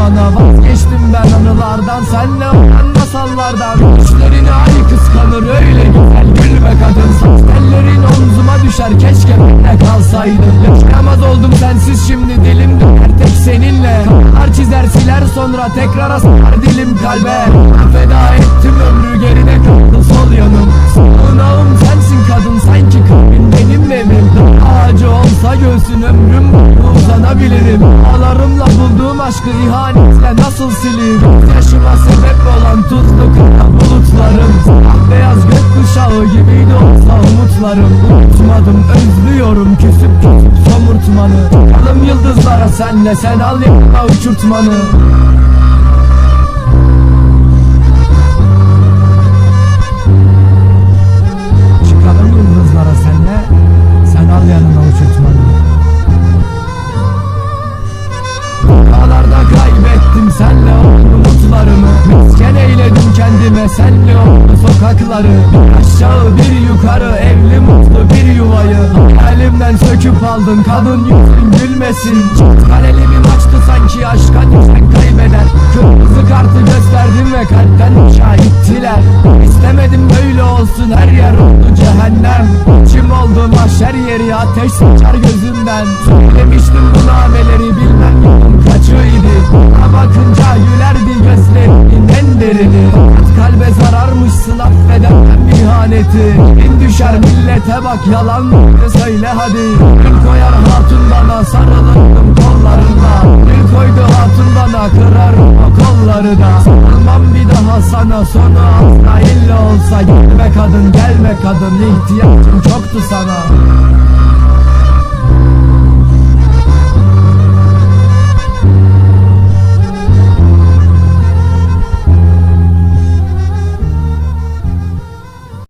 bana Vazgeçtim ben anılardan. Senle olan masallardan. Düşlerini ay kıskanır öyle güzel gülme kadın. Saç tellerin omzuma düşer keşke benimle kalsaydın. Yaşayamaz oldum sensiz şimdi dilim döner tek seninle. Kafalar çizer siler sonra tekrar asar dilim kalbe boyu uzanabilirim Ağlarımla bulduğum aşkı ihanetle nasıl sileyim? Yaşıma sebep olan tuzlu kara bulutlarım. Beyaz gökkuşağı gibiydi olsa umutlarım. Unutmadım özlüyorum küsüp küsüp somurtmanı. Alım yıldızlara senle sen al yanıma uçurtmanı oldu sokakları Bir aşağı bir yukarı evli mutlu bir yuvayı. Hayalimden söküp aldın kadın yüzün gülmesin. Kaleli bir maçtı sanki aşka düşen kaybeder. Kırmızı kartı gösterdim ve kalpten uçağa gittiler. İstemedim böyle olsun her yer oldu cehennem. İçim oldu mahşer yeri ateş saçar gözümden. Söylemiştim bu nameleri bilmem yolun kaçıydı Bana bakınca gülerdi gözlerinin en derini Kalbe zararmışsın affedemem ihaneti. Bin düşer millete bak yalan mı söyle hadi. Gül koyar hatun bana sarılırdım kollarında Gül koydu hatun bana kırarım o kolları da. Sarılmam bir daha sana sonu asla illa olsa. Gelme kadın gelme kadın ihtiyacım çoktu sana